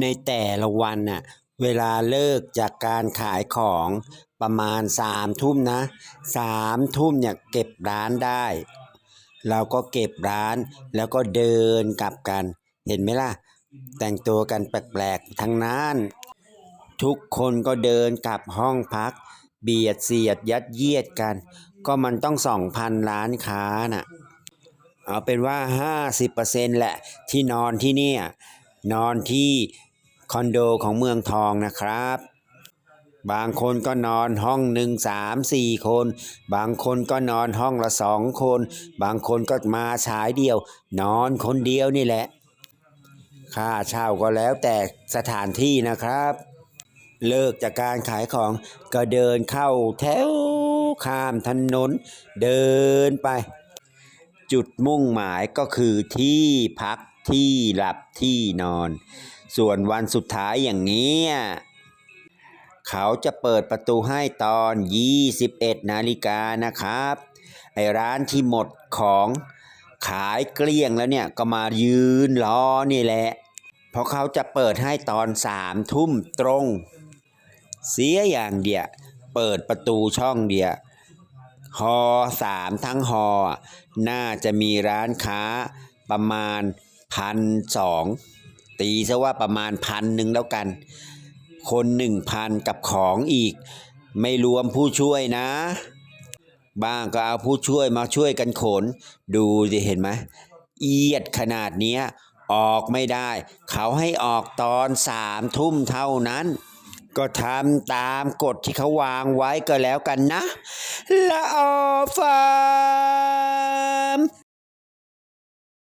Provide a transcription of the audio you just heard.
ในแต่ละวันน่ะเวลาเลิกจากการขายของประมาณสามทุ่มนะสามทุ่มเนี่ยเก็บร้านได้ เราก็เก็บร้านแล้วก็เดินกลับกัน เห็นไหมล่ะ แต่งตัวกันแปลกๆทั้งนั้น ทุกคนก็เดินกลับห้องพัก เบียดเสียดยัดเยียดกัน ก็มันต้องสองพันร้านค้าน่ะเอาเป็นว่า 50%แหละที่นอนที่เนี่ย นอนที่คอนโดของเมืองทองนะครับ บางคนก็นอนห้องหนึ่งสามสี่คน บางคนก็นอนห้องละสองคน บางคนก็มาฉายเดียว นอนคนเดียวนี่แหละ ค่าเช่าก็แล้วแต่สถานที่นะครับ เลิกจากการขายของก็เดินเข้าแถวข้ามถนน เดินไป จุดมุ่งหมายก็คือที่พัก ที่หลับที่นอน ส่วนวันสุดท้ายอย่างนี้เขาจะเปิดประตูให้ตอน 21 นาฬิกานะครับ ไอร้านที่หมดของขายเกลี้ยงแล้วเนี่ยก็มายืนรอนี่แหละ เพราะเขาจะเปิดให้ตอนสามทุ่มตรง เสียอย่างเดียวเปิดประตูช่องเดียวฮอสามทั้งฮอน่าจะมีร้านค้าประมาณ พันสองตีซะว่าประมาณพันหนึ่งแล้วกัน คนหนึ่งพันกับของอีก ไม่รวมผู้ช่วยนะ บ้างก็เอาผู้ช่วยมาช่วยกันขน ดูสิเห็นไหมเอียดขนาดนี้ออกไม่ได้ เขาให้ออกตอนสามทุ่มเท่านั้น ก็ทำตามกฎที่เขาวางไว้ก็แล้วกันนะละออฟา